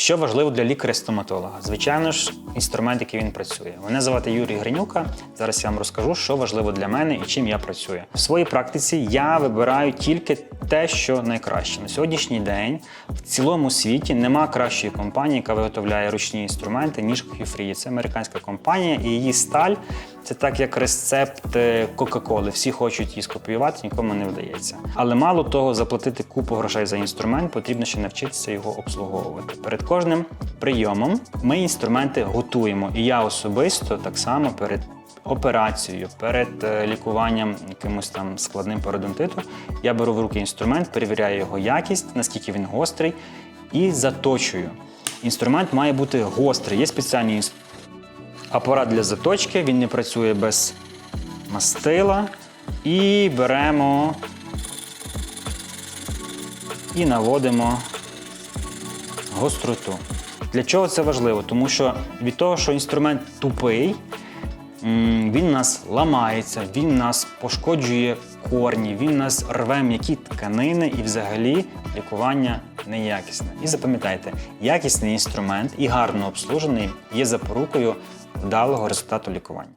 Що важливо для лікаря-стоматолога? Звичайно ж, інструмент, який він працює. Мене звати Юрій Гринюка. Зараз я вам розкажу, що важливо для мене і чим я працюю. В своїй практиці я вибираю тільки те, що найкраще. На сьогоднішній день в цілому світі нема кращої компанії, яка виготовляє ручні інструменти, ніж QFree. Це американська компанія, і її сталь це так, як рецепт е, Кока-Коли. Всі хочуть її скопіювати, нікому не вдається. Але мало того, заплатити купу грошей за інструмент, потрібно ще навчитися його обслуговувати. Перед кожним прийомом ми інструменти готуємо. І я особисто так само перед операцією, перед е, лікуванням якимось там складним пародонтиту, я беру в руки інструмент, перевіряю його якість, наскільки він гострий, і заточую. Інструмент має бути гострий. Є спеціальні інс- апарат для заточки, він не працює без мастила. І беремо і наводимо гостроту. Для чого це важливо? Тому що від того, що інструмент тупий, він нас ламається, він нас пошкоджує корні, він нас рве м'які тканини і взагалі лікування неякісне. І запам'ятайте, якісний інструмент і гарно обслужений є запорукою вдалого результату лікування.